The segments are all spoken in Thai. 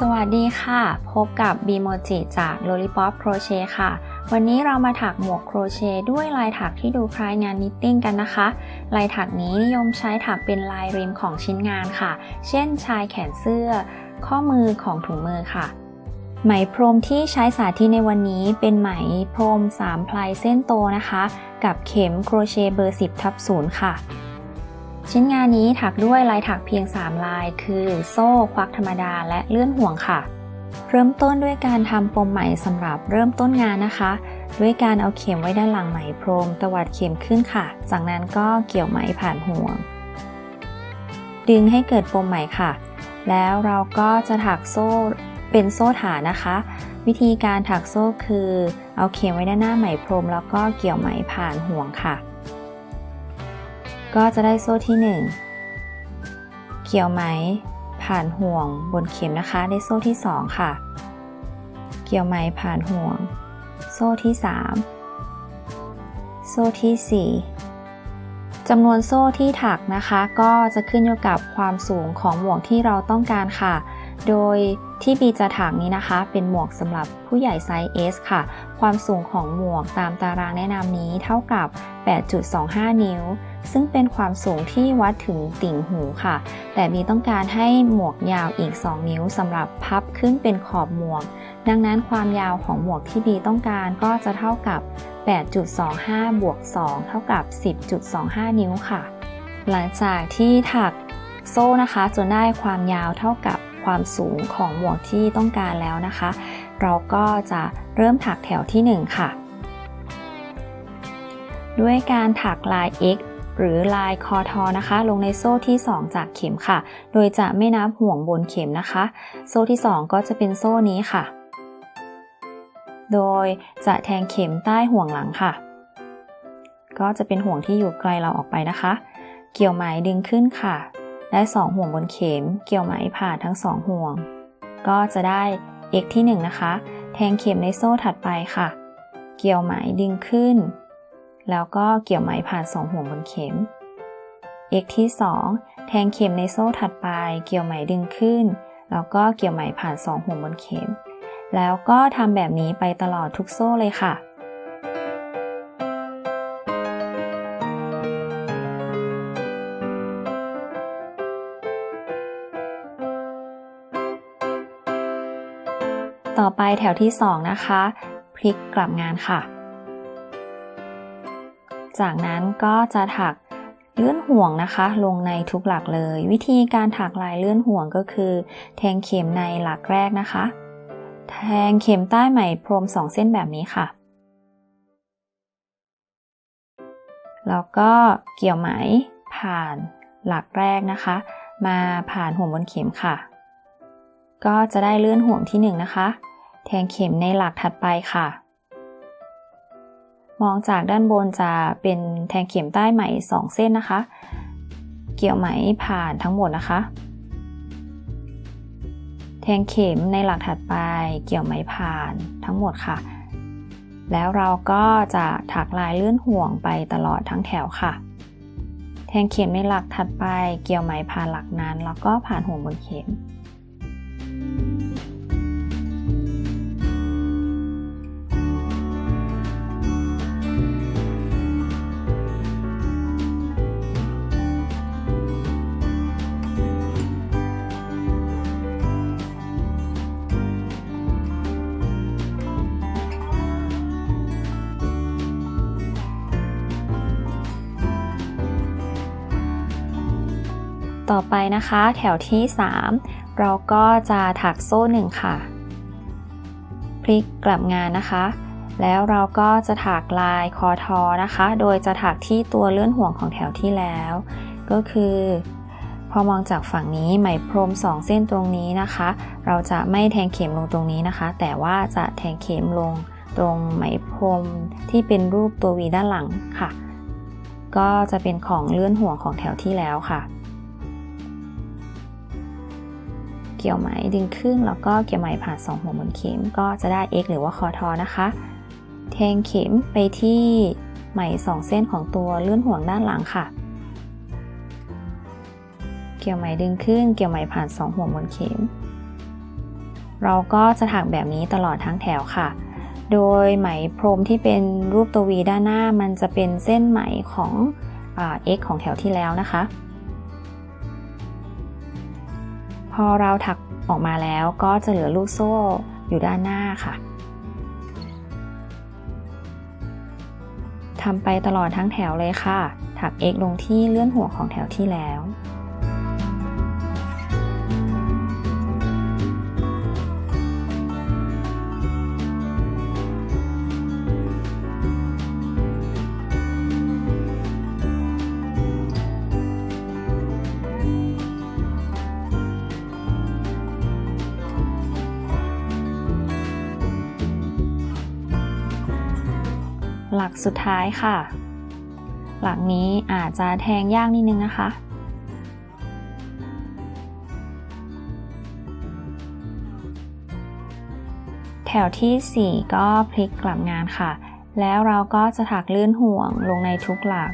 สวัสดีค่ะ พบกับบีโมจิจาก Lollipop Crochet ค่ะ วันนี้เรามาถักหมวกโครเชต์ด้วยลายถักที่ดูคล้ายงานนิตติ้งกันนะคะ ลายถักนี้นิยมใช้ถักเป็นลายริมของชิ้นงานค่ะ เช่นชายแขนเสื้อ ข้อมือของถุงมือค่ะ ไหมพรมที่ใช้สาธิตในวันนี้เป็นไหมพรม3พลายเส้นโตนะคะ กับเข็มโครเชต์เบอร์ 10ทับ0ค่ะ ชิ้นงานนี้ถักด้วยลายถักเพียง 3 ลาย คือ โซ่ ควักธรรมดา และเลื่อนห่วงค่ะ เริ่มต้นด้วยการทำปมไหมสำหรับเริ่มต้นงานนะคะ ด้วยการเอาเข็มไว้ด้านหลังไหมพรม ตวัดเข็มขึ้นค่ะ จากนั้นก็เกี่ยวไหมผ่านห่วง ดึงให้เกิดปมไหมค่ะ แล้วเราก็จะถักโซ่เป็นโซ่ฐานนะคะ วิธีการถักโซ่คือ เอาเข็มไว้ด้านหน้าไหมพรม แล้วก็เกี่ยวไหมผ่านห่วงค่ะ ก็จะได้โซ่ที่ 1เกี่ยวไหม ผ่านห่วงบนเข็มนะคะ ได้โซ่ที่ 2 ค่ะ เกี่ยวไหมผ่านห่วง โซ่ที่ 3 โซ่ที่ 4จำนวนโซ่ที่ถักนะคะ ก็จะขึ้นอยู่กับความสูงของหมวกที่เราต้องการค่ะ โดยที่บีจะถักนี้นะคะ เป็นหมวกสำหรับผู้ใหญ่ไซส์ S ค่ะ ความสูงของหมวกตามตารางแนะนำนี้เท่ากับ 8.25 นิ้วซึ่งเป็นความสูงที่วัดถึงติ่งหูค่ะ แต่บีต้องการให้หมวกยาวอีก 2 นิ้วสำหรับพับขึ้นเป็นขอบหมวก ดังนั้นความยาวของหมวกที่บีต้องการก็จะเท่ากับ 8.25 บวก 2 เท่ากับ 10.25 นิ้วค่ะ หลังจากที่ถักโซ่นะคะจนได้ความยาวเท่ากับความสูงของหมวกที่ต้องการแล้วนะคะ เราก็จะเริ่มถักแถวที่ 1 ค่ะ ด้วยการถักลาย X หรือลายคอทอนะคะ ลงในโซ่ที่ 2 จากเข็มค่ะ โดยจะไม่นับห่วงบนเข็มนะคะ โซ่ที่ 2 ก็จะเป็นโซ่นี้ค่ะ โดยจะแทงเข็มใต้ห่วงหลังค่ะ ก็จะเป็นห่วงที่อยู่ไกลเราออกไปนะคะ เกี่ยวไหมดึงขึ้นค่ะ ได้ 2 ห่วงบนเข็ม เกี่ยวไหมผ่านทั้ง 2 ห่วง ก็จะได้ x ที่ 1 นะคะ แทงเข็มในโซ่ถัดไปค่ะ เกี่ยวไหมดึงขึ้น แล้วก็เกี่ยวไหมผ่าน2ห่วงบนเข็ม x ที่ 2 แทงเข็มในโซ่ถัดไป เกี่ยวไหมดึงขึ้น แล้วก็เกี่ยวไหมผ่าน2ห่วงบนเข็ม แล้วก็ทำแบบนี้ไปตลอดทุกโซ่เลยค่ะต่อไปแถวที่ 2 นะคะ พลิกกลับงานค่ะ จากนั้นก็จะถักเลื่อนห่วงนะคะ ลงในทุกหลักเลย วิธีการถักลายเลื่อนห่วงก็คือ แทงเข็มในหลักแรกนะคะ แทงเข็มใต้ไหมพรม2เส้นแบบนี้ค่ะ แล้วก็เกี่ยวไหมผ่านหลักแรกนะคะ มาผ่านห่วงบนเข็มค่ะ ก็จะได้เลื่อนห่วงที่1นนะคะ แทงเข็มในหลักถัดไปค่ะ มองจากด้านบนจะเป็นแทงเข็มใต้ไหม 2 เส้นนะคะ เกี่ยวไหมผ่านทั้งหมดนะคะ แทงเข็มในหลักถัดไปเกี่ยวไหมผ่านทั้งหมดค่ะ แล้วเราก็จะถักลายเลื่อนห่วงไปตลอดทั้งแถวค่ะ แทงเข็มในหลักถัดไปเกี่ยวไหมผ่านหลักนั้น แล้วก็ผ่านห่วงบนเข็ม ต่อไปนะคะแถวที่ 3 เราก็จะถักโซ่หนึ่งค่ะ พลิกกลับงานนะคะ แล้วเราก็จะถักลายคอทอนะคะ โดยจะถักที่ตัวเลื่อนห่วงของแถวที่แล้ว ก็คือ พอมองจากฝั่งนี้ไหมพรม 2 เส้นตรงนี้นะคะ เราจะไม่แทงเข็มลงตรงนี้นะคะ แต่ว่าจะแทงเข็มลงตรงไหมพรมที่เป็นรูปตัววีด้านหลังค่ะ ก็จะเป็นของเลื่อนห่วงของแถวที่แล้วค่ะ กี่ยวไหมดึงขึ้นแล้วก็เกี่ยวไหมผ่าน2หัวบนเข็มก็จะได้ x หรือว่าคอทอนะคะ แทงเข็มไปที่ไหม2 เส้นของตัวเลื่อนห่วงด้านหลังค่ะ เกี่ยวไหมดึงขึ้นเกี่ยวไหมผ่าน 2 หัวบนเข็ม เราก็จะถักแบบนี้ตลอดทั้งแถวค่ะ โดยไหมพรมที่เป็นรูปตัว V ด้านหน้ามันจะเป็นเส้นไหมของอ X ของแถวที่แล้วนะคะ พอเราถักออกมาแล้วก็จะเหลือลูกโซ่อยู่ด้านหน้าค่ะทำไปตลอดทั้งแถวเลยค่ะ ถัก x ลงที่เลื่อนหัวของแถวที่แล้ว ลักสุดท้ายค่ะ หลักนี้อาจจะแทงยากนิดนึงนะคะ แถวที่ 4 ก็พลิกกลับงานค่ะ แล้วเราก็จะถักเลื่อนห่วงลงในทุกหลัก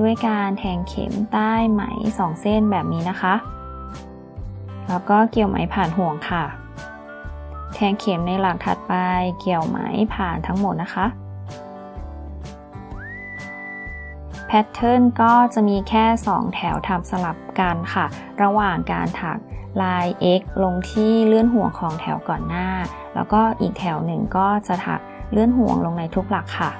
ด้วยการแทงเข็มใต้ไหม 2 เส้นแบบนี้นะคะ แล้วก็เกี่ยวไหมผ่านห่วงค่ะแทงเข็มในหลักถัดไปเกี่ยวไหมผ่านทั้งหมดนะคะ ทเทิร์นก็จะมีแค่ 2 แถวทำสลับกันค่ะ ระหว่างการถักลาย X ลงที่เลื่อนห่วงของแถวก่อนหน้า แล้วก็อีกแถวหนึ่งก็จะถักเลื่อนห่วงลงในทุกหลักค่ะ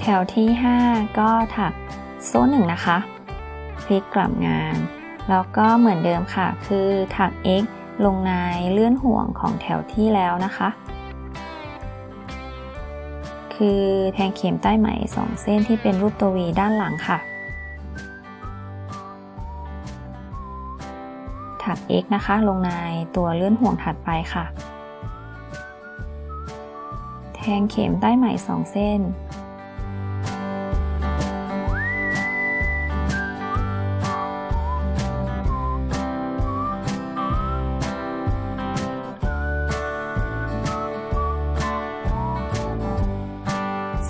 แถวที่ 5 ก็ถัก โซ่หนึ่งนะคะพลิกกลับงาน แล้วก็เหมือนเดิมค่ะ คือถัก x ลงในเลื่อนห่วงของแถวที่แล้วนะคะ คือแทงเข็มใต้ไหม 2 เส้นที่เป็นรูปตัว V ด้านหลังค่ะ ถัก x นะคะ ลงในตัวเลื่อนห่วงถัดไปค่ะ แทงเข็มใต้ไหม 2 เส้น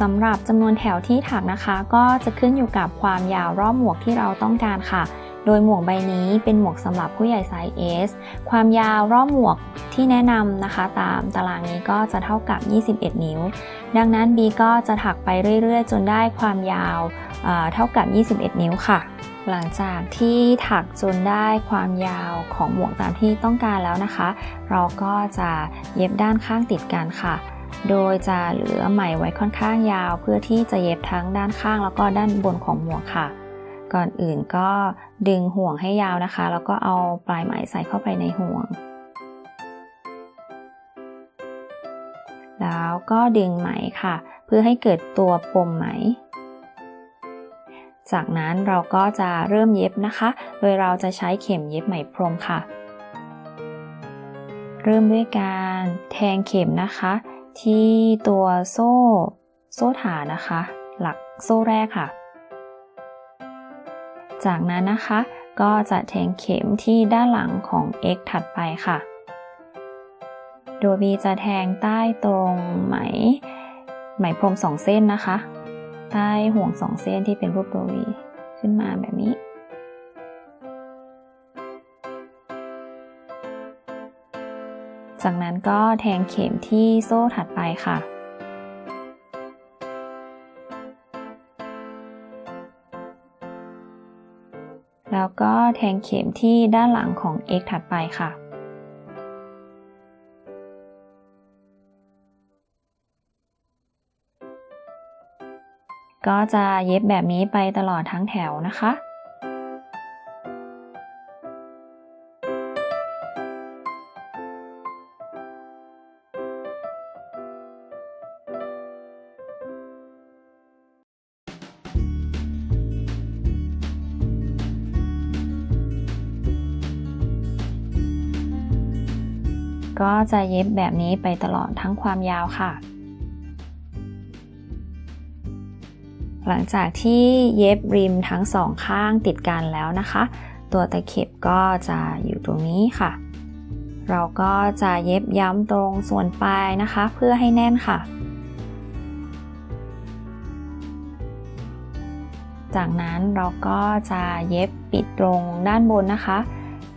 สำหรับจำนวนแถวที่ถักนะคะ ก็จะขึ้นอยู่กับความยาวรอบหมวกที่เราต้องการค่ะ โดยหมวกใบนี้เป็นหมวกสำหรับผู้ใหญ่ไซส์ S ความยาวรอบหมวกที่แนะนำนะคะ ตามตารางนี้ก็จะเท่ากับ 21 นิ้ว ดังนั้น B ก็จะถักไปเรื่อย ๆ จนได้ความยาวเท่ากับ 21 นิ้วค่ะ หลังจากที่ถักจนได้ความยาวของหมวกตามที่ต้องการแล้วนะคะ เราก็จะเย็บด้านข้างติดกันค่ะ โดยจะเหลือไหมไว้ค่อนข้างยาวเพื่อที่จะเย็บทั้งด้านข้างแล้วก็ด้านบนของหมวกค่ะ ก่อนอื่นก็ดึงห่วงให้ยาวนะคะ แล้วก็เอาปลายไหมใส่เข้าไปในห่วง แล้วก็ดึงไหมค่ะ เพื่อให้เกิดตัวปมไหม จากนั้นเราก็จะเริ่มเย็บนะคะ โดยเราจะใช้เข็มเย็บไหมพรมค่ะ เริ่มด้วยการแทงเข็มนะคะ ที่ตัวโซ่โซ่ฐานนะคะ หลักโซ่แรกค่ะ จากนั้นนะคะก็จะแทงเข็มที่ด้านหลังของ x ถัดไปค่ะ โดย b จะแทงใต้ตรงไหม ไหมพรมสองเส้นนะคะ ใต้ห่วงสองเส้นที่เป็นรูปตัว V ขึ้นมาแบบนี้ จากนั้นก็แทงเข็มที่โซ่ถัดไปค่ะ แล้วก็แทงเข็มที่ด้านหลังของ x ถัดไปค่ะก็จะเย็บแบบนี้ไปตลอดทั้งแถวนะคะ ก็จะเย็บแบบนี้ไปตลอดทั้งความยาวค่ะ หลังจากที่เย็บริมทั้งสองข้างติดกันแล้วนะคะ ตัวตะเข็บก็จะอยู่ตรงนี้ค่ะ เราก็จะเย็บย้ำตรงส่วนปลายนะคะ เพื่อให้แน่นค่ะจากนั้นเราก็จะเย็บปิดตรงด้านบนนะคะ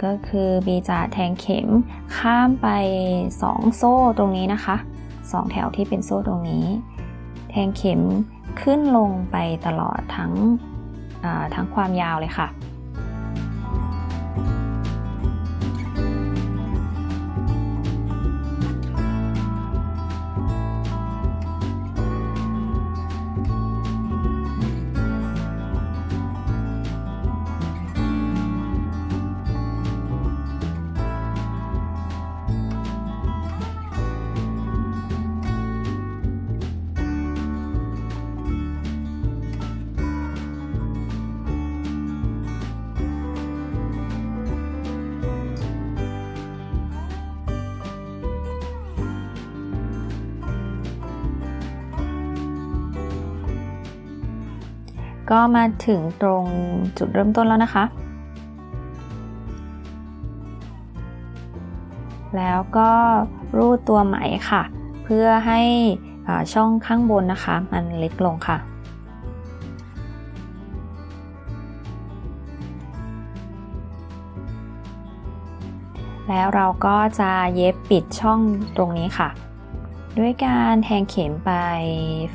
ก็คือบีจะแทงเข็มข้ามไป 2 โซ่ตรงนี้นะคะ 2 แถวที่เป็นโซ่ตรงนี้ แทงเข็มขึ้นลงไปตลอดทั้งทั้งความยาวเลยค่ะ ก็มาถึงตรงจุดเริ่มต้นแล้วนะคะ แล้วก็รูดตัวไหมค่ะ เพื่อให้ช่องข้างบนนะคะ มันเล็กลงค่ะ แล้วเราก็จะเย็บปิดช่องตรงนี้ค่ะ ด้วยการแทงเข็มไป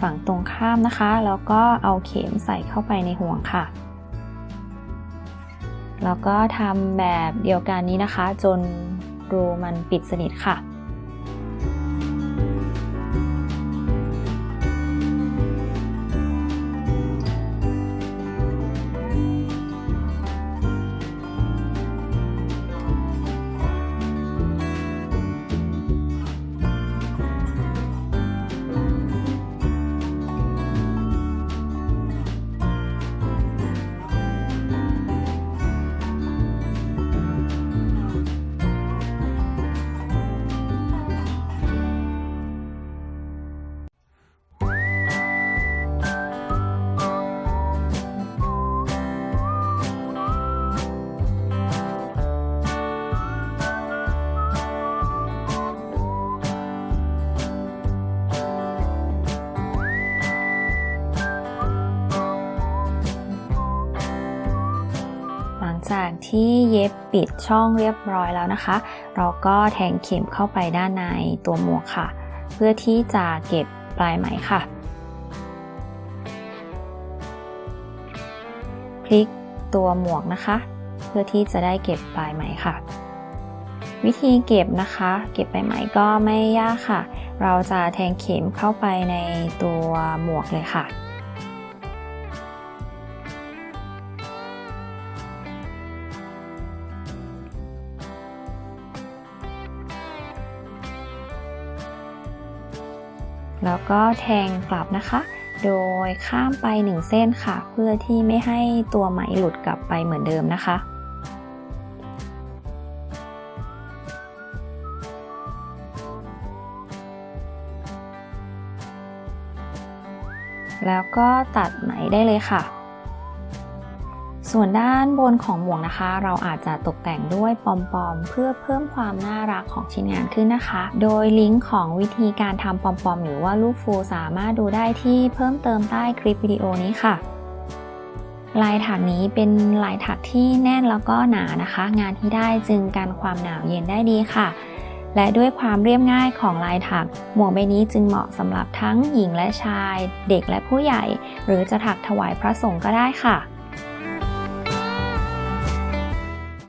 ฝั่งตรงข้ามนะคะ แล้วก็เอาเข็มใส่เข้าไปในห่วงค่ะ แล้วก็ทำแบบเดียวกันนี้นะคะ จนรูมันปิดสนิทค่ะ ที่เย็บปิดช่องเรียบร้อยแล้วนะคะ เราก็แทงเข็มเข้าไปด้านในตัวหมวกค่ะ เพื่อที่จะเก็บปลายไหมค่ะ พลิกตัวหมวกนะคะ เพื่อที่จะได้เก็บปลายไหมค่ะ วิธีเก็บนะคะ เก็บปลายไหมก็ไม่ยากค่ะ เราจะแทงเข็มเข้าไปในตัวหมวกเลยค่ะ แล้วก็แทงกลับนะคะ โดยข้ามไป 1 เส้นค่ะ เพื่อที่ไม่ให้ตัวไหมหลุดกลับไปเหมือนเดิมนะคะแล้วก็ตัดไหมได้เลยค่ะ ส่วนด้านบนของหมวกนะคะ เราอาจจะตกแต่งด้วยปอมๆ เพื่อเพิ่มความน่ารักของชิ้นงานขึ้นนะคะ โดยลิงก์ของวิธีการทำปอมๆ หรือว่ารูปฟูสามารถดูได้ที่เพิ่มเติมใต้คลิปวิดีโอนี้ค่ะ ลายถักนี้เป็นลายถักที่แน่นแล้วก็หนานะคะ งานที่ได้จึงกันความหนาวเย็นได้ดีค่ะ และด้วยความเรียบง่ายของลายถัก หมวกใบนี้จึงเหมาะสำหรับทั้งหญิงและชาย เด็กและผู้ใหญ่ หรือจะถักถวายพระสงฆ์ก็ได้ค่ะ